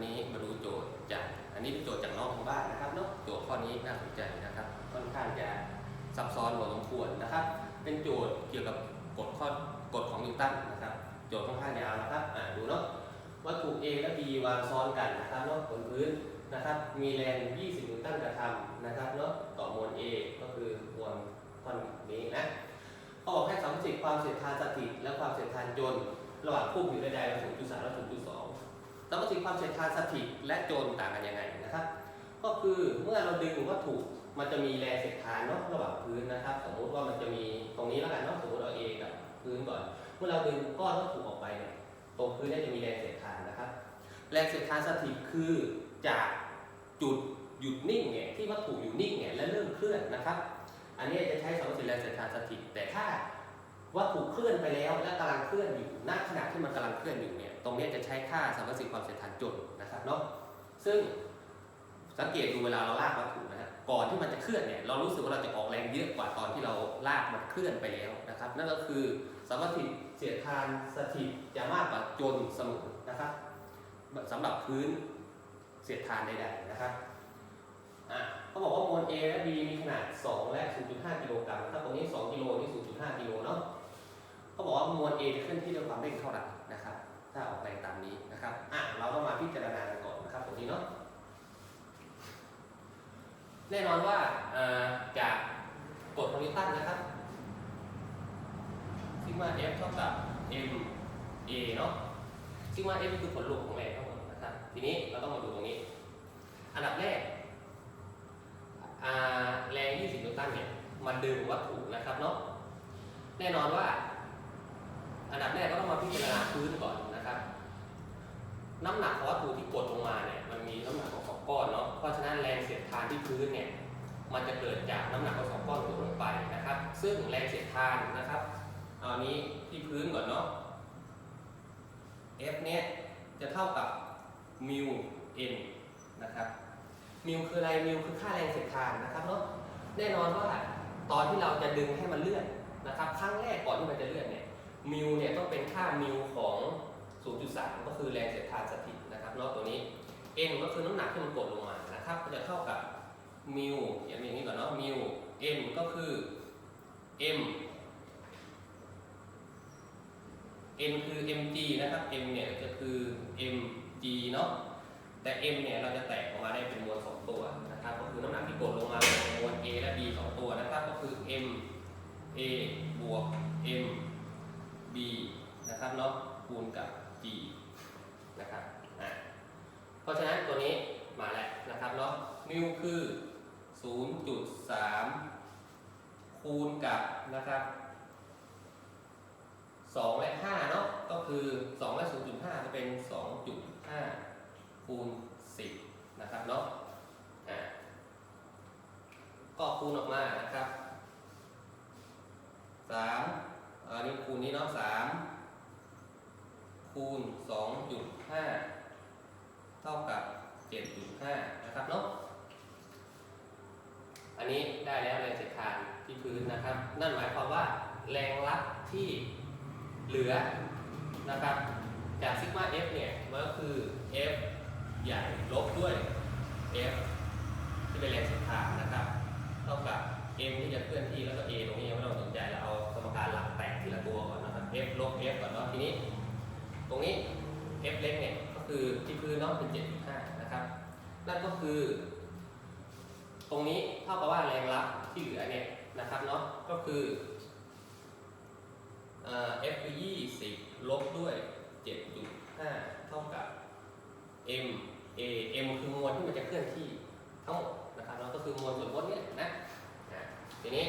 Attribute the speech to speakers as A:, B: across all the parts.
A: วันนี้มาดูโจทย์จาก อันนี้เป็นโจทย์จากน้องทางบ้านนะครับเนาะโจทย์ข้อนี้น่าสนใจนะครับ ค่อนข้างจะซับซ้อนพอสมควรนะครับ เป็นโจทย์เกี่ยวกับกฎข้อกฎของนิวตันนะครับ โจทย์ค่อนข้างยาวนะครับอ่าดูเนาะวัตถุ A และ B วางซ้อนกันนะครับเนาะบนพื้นนะครับ มีแรง 20 นิวตันกระทำนะครับเนาะต่อมวล A ก็คือมวลก้อนนี้นะเขาบอกให้สัมพันธ์ความเสียดทานสถิตและความเสียดทานจนระหว่างคู่ผิวใดๆระ0.3และ0.2 สัมพันธ์ความเสียดทานสถิตและโจรต่างกันยังไงนะครับ ก็คือเมื่อเราดึงวัตถุมันจะมีแรงเสียดทานเนาะระหว่างพื้นนะครับ สมมุติว่ามันจะมีตรงนี้แล้วกันเนาะสมมติเอา A กับพื้นก่อน เมื่อเราดึงก้อนวัตถุออกไปเนี่ยตรงพื้นเนี่ยจะมีแรงเสียดทานนะครับ แรงเสียดทานสถิตคือจากจุดหยุดนิ่งเนี่ยที่วัตถุอยู่นิ่งเนี่ยและเริ่มเคลื่อนนะครับ อันนี้จะใช้สมมติแรงเสียดทานสถิตแต่ถ้า วัตถุเคลื่อนไปแล้วและกำลังเคลื่อนอยู่ณขณะที่มันกำลังเคลื่อนอยู่เนี่ยตรงนี้จะใช้ค่าสัมพัทธ์ความเสียดทานจนนะครับเนาะซึ่งสังเกตดูเวลาเราลากวัตถุนะฮะก่อนที่มันจะเคลื่อนเนี่ยเรารู้สึกว่าเราจะออกแรงเยอะกว่าตอนที่เราลากมันเคลื่อนไปแล้วนะครับนั่นก็คือสัมพัทธ์เสียดทานสถิตจะมากกว่าจนเสมอนะครับสำหรับพื้นเสียดทานใดๆนะครับอะเขาบอกว่ามวล A และ B มีขนาด 2 และ 0.5 กิโลกรัมถ้าตรงนี้ 2 กิโลนี่ 0.5 กิโลเนาะ บอกว่ามวล A จะเคลื่อนที่ด้วยความเร่งเท่าไหร่นะครับ ถ้าออกแรงตามนี้นะครับอะเราก็มาพิจารณากันก่อนนะครับตรงนี้เนาะแน่นอนว่าจากกฎของนิวตันนะครับซิกมา F เท่ากับ m a เนาะซิกมา F คือผลรวมของแรงทั้งหมดนะครับ ทีนี้เราต้องมาดูตรงนี้ อันดับแรกแรง 20 นิวตันเนี่ย มันดึงวัตถุนะครับเนาะ แน่นอนว่า F เนี่ยจะเท่ากับมิว n นะครับมิวคืออะไรมิวคือค่าแรงเสียดทานนะครับเนาะแน่นอนว่าตอนที่เราจะดึงให้มันเลื่อนนะครับครั้งแรกก่อนที่มันจะเลื่อนเนี่ยมิวเนี่ยต้องเป็นค่ามิวของ 0.3 ก็คือแรงเสียดทานสถิตนะครับเนาะตัวนี้ n ก็คือน้ำหนักที่มันกดลงมานะครับก็จะเท่ากับมิวอย่างนี้ก่อนเนาะมิว n ก็คือ m n คือ mg นะครับ m เนี่ยจะคือ mg เนาะ แต่ m เนี่ยเราจะแตกออกมาได้เป็นมวล 2 ตัวนะครับ ก็คือน้ำหนักที่กดลงมาเป็นมวล a และ b 2 ตัวนะครับ ก็คือ m a บวก m b นะครับเนาะคูณกับ g นะครับ อะเพราะฉะนั้นตัวนี้มาแล้วนะครับเนาะ มิวคือ 0.3 คูณกับนะครับ 2 และ 5 เนาะก็คือ 2 และ 0.5 จะเป็น 2.5 คูณ 10 นะครับเนาะอะก็คูณออกมานะครับ 3 อันนี้คูณนี้เนาะ 3 คูณ 2.5 เท่ากับ 7.5 นะครับเนาะอันนี้ได้แล้วแรงเสียดทานที่พื้นนะครับ นั่นหมายความว่าแรงรับที่ เหลือนะครับจากซิกมา F เนี่ยมันก็คือ F ใหญ่ลบด้วย F ที่เป็นแรงเสียดทานนะครับเท่ากับ M ที่จะเคลื่อนที่แล้วก็ A ตรงนี้ยังไม่ต้องสนใจเราเอาสมการหลักแตกทีละตัวก่อนนะครับ F ลบ F ก่อนเนาะทีนี้ ตรงนี้ F เล็กเนี่ยก็คือที่พื้นเนาะเป็น 7.5 นะครับ นั่นก็คือ ตรงนี้เท่ากับว่าแรงรับที่เหลือเนี่ยนะครับเนาะก็คือ F คือ20 ลบด้วย 7.5 เท่ากับ M A M คือมวลที่มันจะเคลื่อนที่ทั้งหมดนะครับเนาก็คือมวลส่วนมดเนี่ยนะอะทีนี้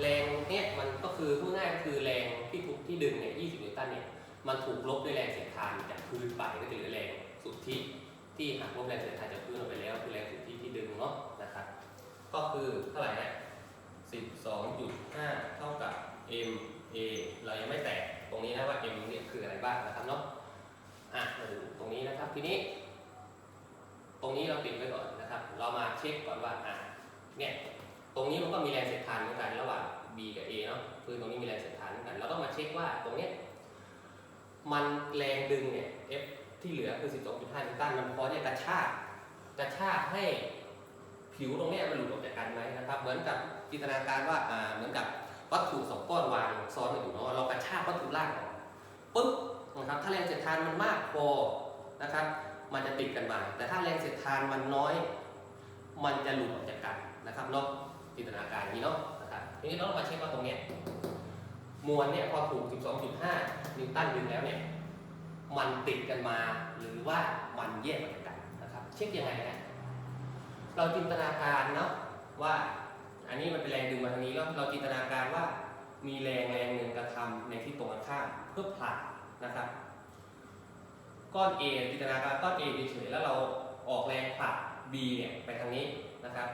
A: แรงเนี่ยมันก็คือพูดง่ายก็คือแรงที่ถูกที่ดึงเนี่ย20 นิวตันเนี่ยมันถูกลบด้วยแรงเสียดทานจากพื้นไปก็จะเหลือแรงสุทธิที่หักลบแรงเสียดทานจากพื้นออกไปแล้วคือแรงสุทธิที่ดึงเนาะนะครับ ก็คือเท่าไหร่นะ12.5 เท่ากับ m a เรายังไม่แตกตรงนี้นะว่า m เนี่ยคืออะไรบ้างนะครับเนาะอะมาดูตรงนี้นะครับทีนี้ ตรงนี้เราติดไว้ก่อนนะครับ เรามาเช็คก่อนว่าอะเนี่ยตรงนี้มันก็มีแรงเสียดทานเหมือนกันระหว่าง b กับ a เนาะคือตรงนี้มีแรงเสียดทานเหมือนกัน เราต้องมาเช็คว่าตรงเนี้ยมันแรงดึงเนี่ย F ที่เหลือคือ 12.5นิวตันมันพอที่จะกระชากกระชากให้ผิวตรงนี้มันหลุดออกจากกันไหมนะครับ เหมือนกับจินตนาการว่าอ่าเหมือนกับ วัตถุสองก้อนวางซ้อนกันอยู่เนาะเรากระชากวัตถุล่างออกปุ๊บนะครับถ้าแรงเสียดทานมันมากพอนะครับ มันจะติดกันมา แต่ถ้าแรงเสียดทานมันน้อย มันจะหลุดออกจากกันนะครับเนาะจินตนาการอย่างนี้เนาะนะครับทีนี้เรามาเช็คว่าตรงเนี้ยมวลเนี่ยพอถูก 12.5 นิวตันดึงแล้วเนี่ยมันติดกันมาหรือว่ามันแยกออกจากกันนะครับ เช็คยังไงนะเราจินตนาการเนาะว่า อันนี้มันเป็นแรงดึงมาทางนี้แล้วเราจินตนาการว่ามีแรงแรงหนึ่งกระทำในที่ตรงกันข้ามเพื่อผลักนะครับ ก้อน A จินตนาการก้อน A เฉยๆแล้วเราออกแรงผลัก B เนี่ยไปทางนี้นะครับ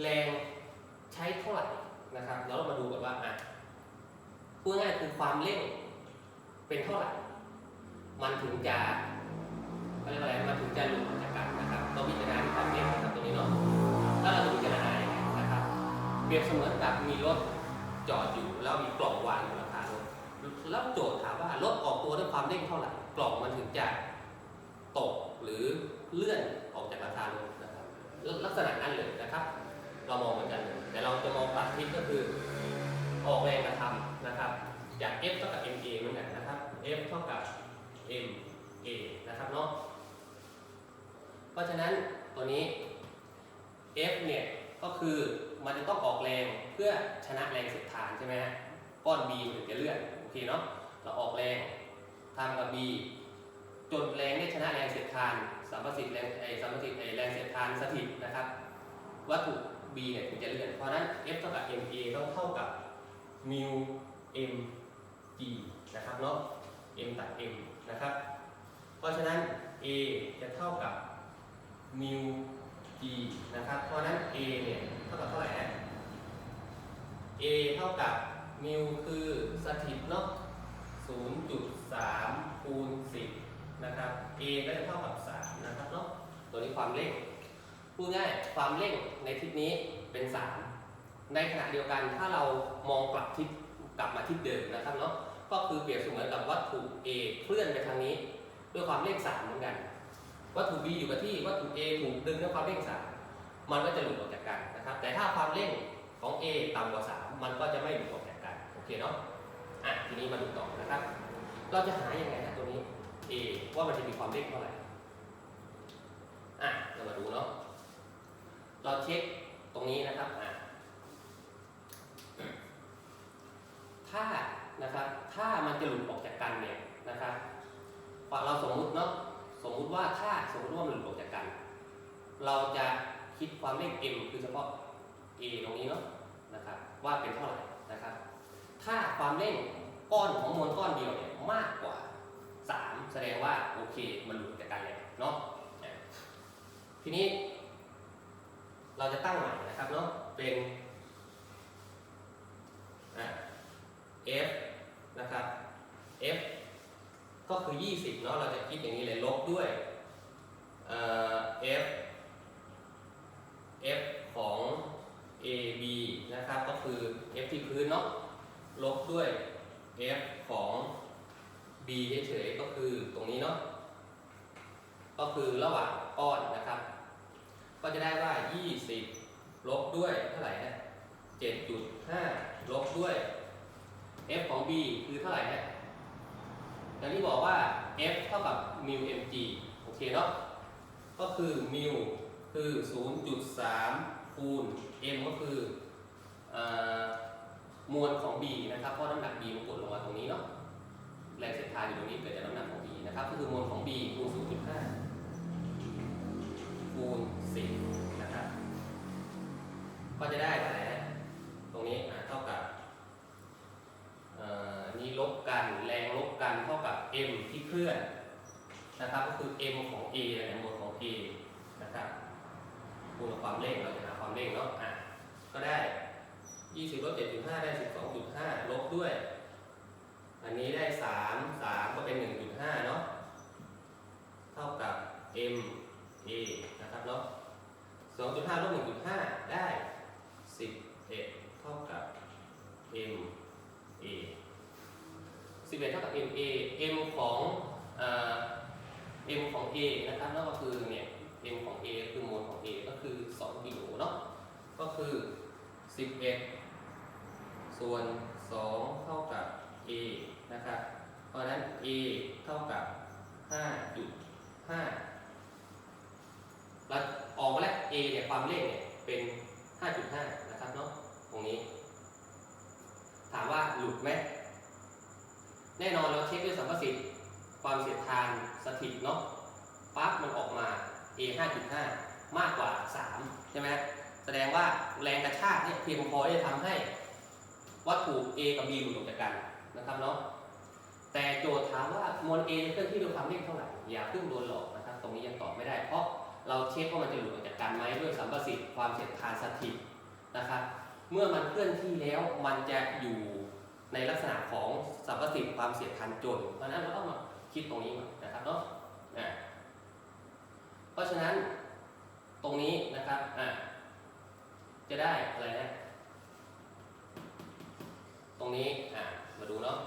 A: แรงใช้เท่าไหร่นะครับ แล้วเรามาดูกันว่าอะพูดง่ายคือความเร่งเป็นเท่าไหร่ มันถึงจะเรียกว่าอะไรมันถึงจะหลุดออกจากกันนะครับต้องพิจารณาความเร่งนะครับตรงนี้เนาะแล้วเราพิจารณา เปรียบเสมือนกับมีรถจอดอยู่แล้วมีกล่องวางอยู่หลังคารถแล้วโจทย์ถามว่ารถออกตัวด้วยความเร่งเท่าไหร่กล่องมันถึงจะตกหรือเลื่อนออกจากหลังคารถนะครับลักษณะนั้นเลยนะครับ เรามองเหมือนกันแต่เราจะมองปรับทิศก็คือออกแรงกระทำนะครับจาก F เท่ากับ ma เหมือนกันนะครับ F เท่ากับ ma นะครับเนาะเพราะฉะนั้นตัวนี้ F เนี่ย ก็คือมันจะต้องออกแรงเพื่อชนะแรงเสียดทานใช่ไหมฮะก้อน B ถึงจะเลื่อนโอเคเนาะเราออกแรงทำกับ B จนแรงได้ชนะแรงเสียดทานสัมประสิทธิ์แรงไอสัมประสิทธิ์ไอแรงเสียดทานสถิตนะครับ วัตถุ B เนี่ยถึงจะเลื่อน เพราะฉะนั้น F เท่ากับ ma ต้องเท่ากับ mu m g นะครับเนาะ m ตัด m นะครับ เพราะฉะนั้น a จะเท่ากับ mu g นะครับ เพราะนั้น a เนี่ยเท่ากับเท่าไหร่นะ a เท่ากับ mu คือสถิตเนาะ0.3 คูณ 10 นะครับ a ก็จะเท่ากับ 3 นะครับเนาะ ตัวนี้ความเร่ง พูดง่ายความเร่งในทิศนี้เป็น 3 ในขณะเดียวกันถ้าเรามองกลับทิศกลับมาทิศเดิมนะครับเนาะ ก็คือเปรียบเสมือนกับวัตถุ A เคลื่อนไปทางนี้ ด้วยความเร่ง3เหมือนกัน วัตถุ B อยู่กับที่วัตถุ A ถูกดึงด้วยความเร่ง3มันก็จะหลุดออกจากกันนะครับ แต่ถ้าความเร่งของ A ต่ำกว่า 3 มันก็จะไม่หลุดออกจากกันโอเคเนาะอะทีนี้มาดูต่อนะครับ เราจะหายังไงนะตัวนี้ A ว่ามันจะมีความเร่งเท่าไหร่อะเรามาดูเนาะเราเช็คตรงนี้นะครับอะถ้านะครับถ้ามันจะหลุดออกจากกันเนี่ยนะครับเราสมมุติเนาะ สมมุติว่าถ้าสมมติว่ามันหลุดออกจากกัน เราจะคิดความเร่ง m คือเฉพาะ a ตรงนี้เนาะนะครับว่าเป็นเท่าไหร่นะครับ ถ้าความเร่งก้อนของมวลก้อนเดียวเนี่ยมากกว่า 3 แสดงว่าโอเคมันหลุดจากกันแล้วเนาะทีนี้ เราจะตั้งใหม่นะครับเนาะเป็นอะ f นะครับ f ก็คือ 20 เนาะ เราจะคิดอย่างนี้เลย ลบด้วย f f ของ a b นะครับ ก็คือ f ที่พื้นเนาะ ลบด้วย f ของ b เฉยๆ ก็คือตรงนี้เนาะ ก็คือระหว่างก้อนนะครับ ก็จะได้ว่า 20 ลบด้วยเท่าไหร่ฮะ7.5 ลบด้วย f ของ b คือเท่าไหร่ฮะ อย่างที่บอกว่า f เท่ากับ mu mg โอเคเนาะ ก็คือ mu คือ 0.3 คูณ m ก็คืออมวลของ b นะครับ เพราะน้ำหนัก b มันกดลงมาตรงนี้เนาะ แรงเสียดทานอยู่ตรงนี้เกิดจากน้ำหนักของ b นะครับ ก็คือมวลของ b คูณ 0.5 คูณ 10 นะครับ ก็จะได้เท่าไหร่ตรงนี้เท่ากับอันนี้ลบกันแรงลบกันเท่ากับ m ที่เคลื่อนนะครับก็คือ m ของ a นะมวลของ a นะครับคูณกับความเร่งเราจะหาความเร่งเนาะอะก็ได้ 20ลบ7.5 ได้ 12.5 ลบด้วย อันนี้ได้ 3 3 ก็เป็น 1.5 เนาะเท่ากับ m a นะครับเนาะ2.5ลบ1.5 ได้ 11 เท่ากับ m a 11 เท่ากับ m a m ของเอ่อ ของ A นะครับนั่นก็คือเนี่ย m ของ A คือโมลของ A ก็คือ 2กิโลเนาะก็คือ 11 ส่วน 2 เท่ากับ A นะครับเพราะนั้น A เท่ากับ 5.5แล้วออกมาแล้ว A เนี่ยความเลขเนี่ยเป็น 5.5 นะครับเนาะตรงนี้ ถามว่าหลุดไหมแน่นอนเราเช็คด้วยสัมประสิทธิ์ความเสียดทานสถิตเนาะ ปั๊บมันออกมา A 5.5 มากกว่า 3 ใช่ไหมแสดงว่าแรงกระชากเนี่ยเพียงพอที่จะทำให้วัตถุ A กับ B หลุดออกจากกันนะครับเนาะแต่โจทย์ถามว่ามวล A เคลื่อนที่ด้วยความเร่งเท่าไหร่อย่าเพิ่งโดนหลอกนะครับ ตรงนี้ยังตอบไม่ได้ เพราะเราเช็คว่ามันจะหลุดออกจากกันไหมด้วยสัมประสิทธิ์ความเสียดทานสถิตนะครับเมื่อมันเคลื่อนที่แล้วมันจะอยู่ในลักษณะของสัมประสิทธิ์ความเสียดทานจนเพราะนั้นเราต้องมาคิดตรงนี้นะครับเนาะ ราะฉะนั้นตรงนี้นะครับอะจะได้อะไรนะตรงนี้อะมาดูเนาะ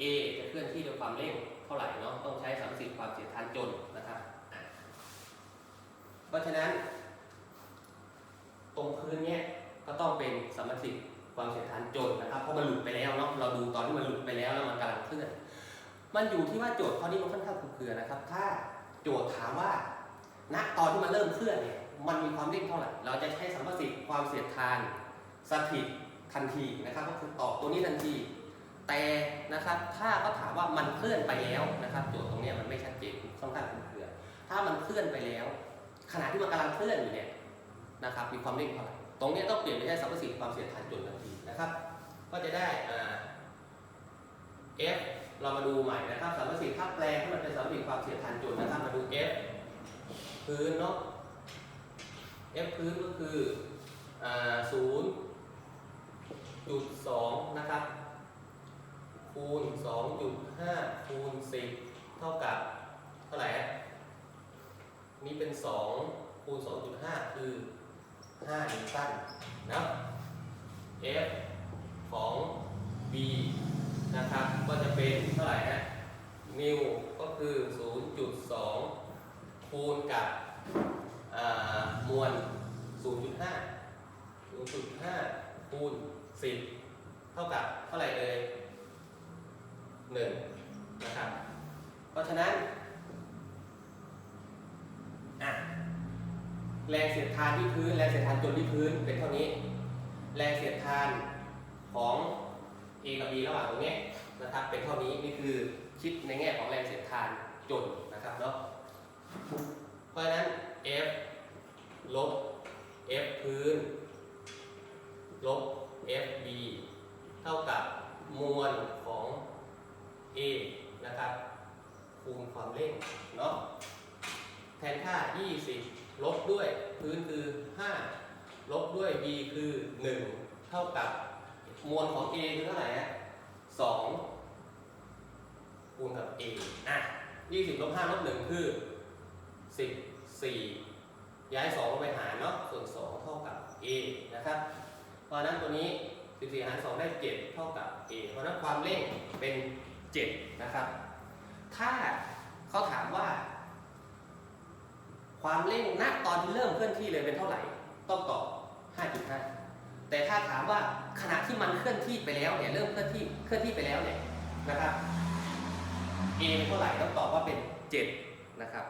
A: A จะเคลื่อนที่ด้วยความเร่งเท่าไหร่เนาะต้องใช้สัมสิทธิ์ความเสียดทานจนนะครับเพราะฉะนั้น ตรงพื้นเนี้ยก็ต้องเป็นสมมติความเสียดทานจทย์นะครับเพราะมันหลุดไปแล้วเนาะเราดูตอนที่มันหลุดไปแล้วแล้วมันกำลังเคลื่อน มันอยู่ที่ว่าโจทย์ข้อนี้มันค่อนข้างคลุมเครือนะครับ ถ้า โจทย์ถามว่าณตอนที่มันเริ่มเคลื่อนเนี่ยมันมีความเร่งเท่าไหร่ เราจะใช้สัมประสิทธิ์ความเสียดทานสถิตทันทีนะครับ ก็คือตอบตัวนี้ทันที แต่นะครับถ้าเขาถามว่ามันเคลื่อนไปแล้วนะครับ โจทย์ตรงนี้มันไม่ชัดเจนค่อนข้างคลุมเครือถ้ามันเคลื่อนไปแล้ว ขณะที่มันกำลังเคลื่อนอยู่เนี่ยนะครับ มีความเร่งเท่าไหร่ตรงนี้ต้องเปลี่ยนไปใช้สัมประสิทธิ์ความเสียดทานจนทันทีนะครับ ก็จะได้อ่า F เรามาดูใหม่นะครับสัมสิทธิ์ถ้าแปลให้มันเป็นสัมสิทธิ์ความเสียดทานจนนะครับมาดู F พื้นเนาะ F พื้นก็คือศูนย์จุดสองนะครับคูณสองจุดห้าคูณสิบเท่ากับเท่าไหร่นี่เป็นสองคูณสองจุดห้าคือ5นิวตันนะ F ของ B นะครับ ก็จะเป็นเท่าไหร่ฮะนิวก็คือ 0.2 คูณกับอ่ามวล 0.5 0.5 คูณ 10 เท่ากับเท่าไหร่เอ่ย1นะครับ เพราะฉะนั้นแรงเสียดทานที่พื้น แรงเสียดทานจนที่พื้นเป็นเท่านี้ แรงเสียดทานของ A กับ B ระหว่างตรงนี้นะครับ เป็นเท่านี้นี่คือคิดในแง่ของแรงเสียดทานจนนะครับเนาะเพราะฉะนั้น F ลบ F พื้น ลบ FB เท่ากับมวลของ A นะครับคูณความเร่งเนาะแทนค่า 20 ลบด้วยพื้นคือ 5 ลบด้วย b คือ 1 เท่ากับ มวลของ a คือเท่าไหร่ฮะ2คูณกับ a อะ20ลบ5ลบ1คือ14ย้าย2ลงไปหารเนาะส่วน2เท่ากับ a นะครับ เพราะนั้นตัวนี้14หาร2ได้7เท่ากับ a เพราะนั้นความเร่งเป็น7นะครับ ถ้าเขาถามว่า ความเร่งณตอนที่เริ่มเคลื่อนที่เลยเป็นเท่าไหร่ ต้องตอบ5.5 แต่ถ้าถามว่าขณะที่มันเคลื่อนที่ไปแล้วเนี่ยเริ่มเคลื่อนที่เคลื่อนที่ไปแล้วเนี่ยนะครับ A เป็นเท่าไหร่ต้องตอบว่าเป็น 7 นะครับ